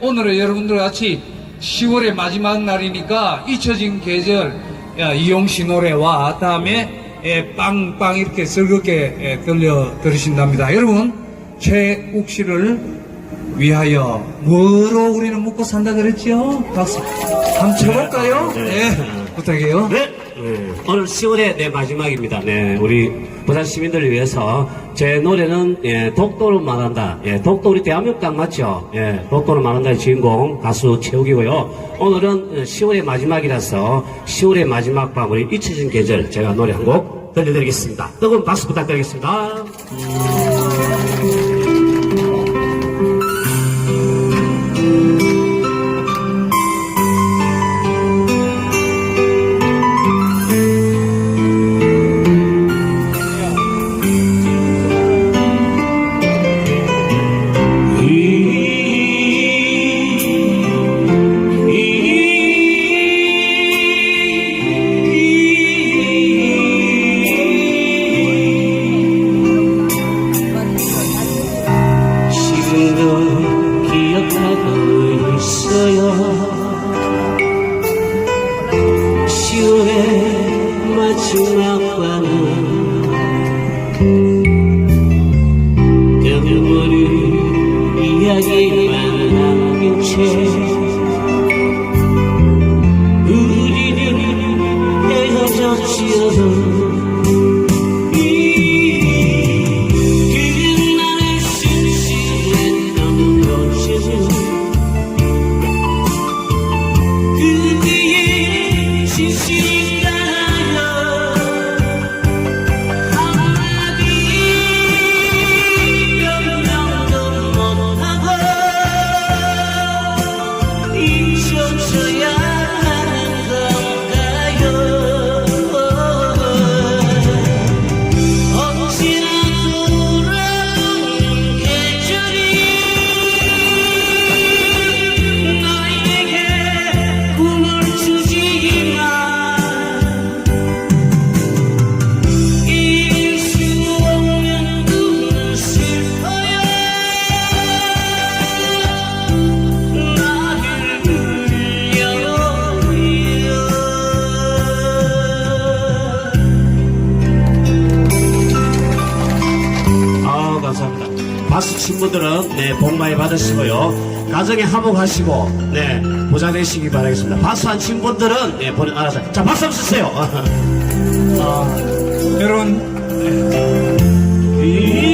오늘은 여러분들 같이 10월의 마지막 날이니까 잊혀진 계절 야, 이용씨 노래와 다음에 예, 빵빵 이렇게 즐겁게 예, 들려 들으신답니다. 여러분 최욱 씨를 위하여 뭐로 우리는 먹고 산다 그랬죠? 박수 한번 쳐볼까요? 네, 부탁해요. 네. 네. 오늘 10월의 네, 마지막입니다. 네, 우리 부산 시민들을 위해서 제 노래는 예, 독도를 말한다. 예, 독도 우리 대한민국 땅 맞죠? 예, 독도를 말한다의 주인공 가수 최욱이고요. 오늘은 10월의 마지막이라서 10월의 마지막 밤 우리 잊혀진 계절 제가 노래 한 곡 들려드리겠습니다. 뜨거운 박수 부탁드리겠습니다. 밤은 그물을 이야기만 남긴 채 감사합니다. 박수 친 분들은 네, 복 많이 받으시고요. 가정에 화목하시고 네, 부자 되시기 바라겠습니다. 박수 안친 분들은 네, 본인 알아서 자 박수 한번 주세요. 여러분 이